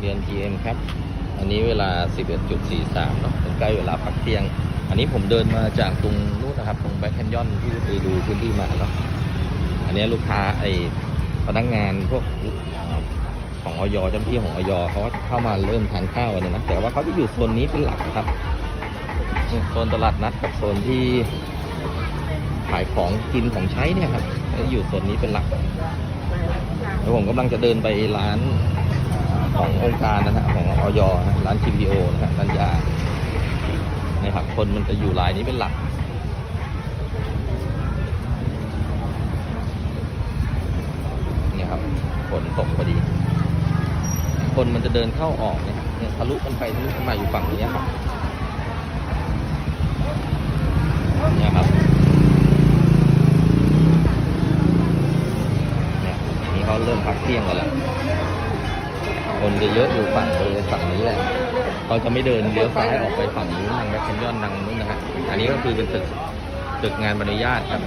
เรียน GM ครับ อันนี้เวลา 11.43เนาะใกล้เวลาพักเที่ยง อันนี้ผมเดินมาจากตรงนู้นนะครับ ตรงแบ็คแคนยอนที่ไปดูพื้นที่มาเนาะอันนี้ลูกค้าไอพนักงานพวกของออยเจ้าหน้าที่ของออยเขาก็เข้ามาเริ่มทานข้าวกันนะแต่ว่าเขาจะอยู่โซนนี้เป็นหลักครับโซนตลาดนัดกับโซนที่ขายของกินของใช้เนี่ยครับอยู่โซนนี้เป็นหลักแล้วผมกำลังจะเดินไปร้าน ขององค์การนะฮะของออยนะร้าน TPO นะฮะร้านยาเนี่ยครับคนมันจะอยู่รายนี้เป็นหลักเนี่ยครับฝนตกพอดี คนมันจะเดินเข้าออกเนี่ยเนี่ยทะลุกันไปทะลุกันมาอยู่ฝั่งนี้ครับเนี่ยครับเนี่ยนี้เขาเริ่มพักเที่ยงกันแล้ว คนจะเยอะอยู่ฝั่งบริเวณฝั่งนี้แหละเขาจะไม่เดินเลี้ยวซ้ายออกไปฝั่งนู้นทางแมคแคนยอนทางนู้นนะฮะอันนี้ก็คือเป็นตึกตึกงานบรรยาทครับ